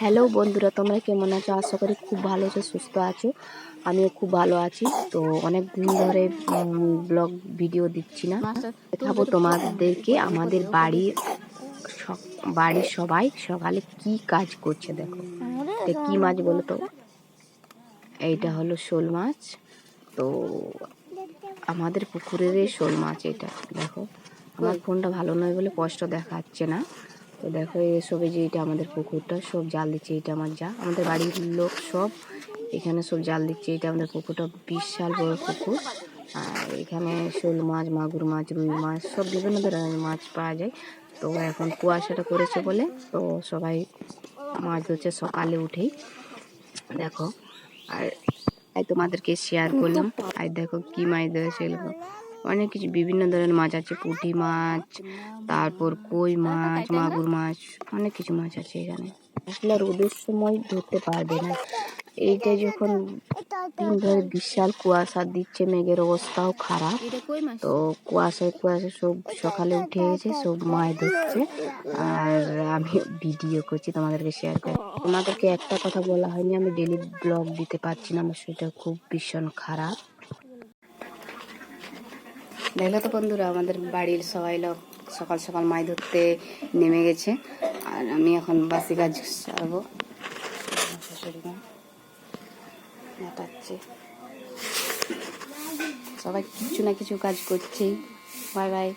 Hello বন্ধুরা তোমরা কেমন আছো? আশা করি খুব ভালো আছো সুস্থ আছো। আমিও খুব ভালো আছি। তো অনেক দিন ধরে ব্লগ ভিডিও দিচ্ছি না। দেখাবো তোমাদেরকে আমাদের বাড়ির বাড়ির সবাই সকালে কি কাজ করছে দেখো। কি মাছ বলো তো? এইটা হলো শোল মাছ। তো আমাদের পুকুরের শোল মাছ এটা দেখো। আমার ফোনটা ভালো নয় বলে স্পষ্ট দেখাচ্ছে না। তো দেখো এসবে যে এটা আমাদের পুকুরটা, সব জাল দিচ্ছে, এটা আমার যা। আমাদের বাড়ির লোক সব এখানে সব জাল দিচ্ছে, এটা আমাদের পুকুরটা, বিশাল বড় পুকুর। আর এখানে শোল মাছ, মাগুর মাছ, রুই মাছ, সব বিভিন্ন ধরনের মাছ পাওয়া যায়। তো এখন কুয়াশাটা করেছে বলে, তো সবাই মাছ ধরছে সকালে উঠেই। দেখো, আর তোমাদেরকে শেয়ার করলাম। আর দেখো কি মাছ ধরেছে অনেক কিছু, বিভিন্ন ধরনের মাছ আছে, পুঁটি মাছ, তারপর কই মাছ, মাগুর মাছ, অনেক কিছু মাছ আছে এখানে। আসলে রোদের সময় ধরতে পারবে না। এইটা যখন দিন ধরে বিশাল কুয়াশা দিচ্ছে, মেঘের অবস্থাও খারাপ। তো কুয়াশায় কুয়াশায় সব সকালে উঠে গেছে, সব মাছ ধরছে। আর আমি ভিডিও করছি তোমাদেরকে শেয়ার করে। তোমাদেরকে একটা কথা বলা হয়নি, আমি ডেলি ব্লগ দিতে পারছি না, আমার শরীরটা খুব ভীষণ খারাপ। দেখল তো বন্ধুরা, আমাদের বাড়ির সবাই লোক সকাল সকাল মাছ ধরতে নেমে গেছে। আর আমি এখন বাসি মা মেটাচ্ছে সবাই কিছু না কিছু কাজ করছেই। Bye bye.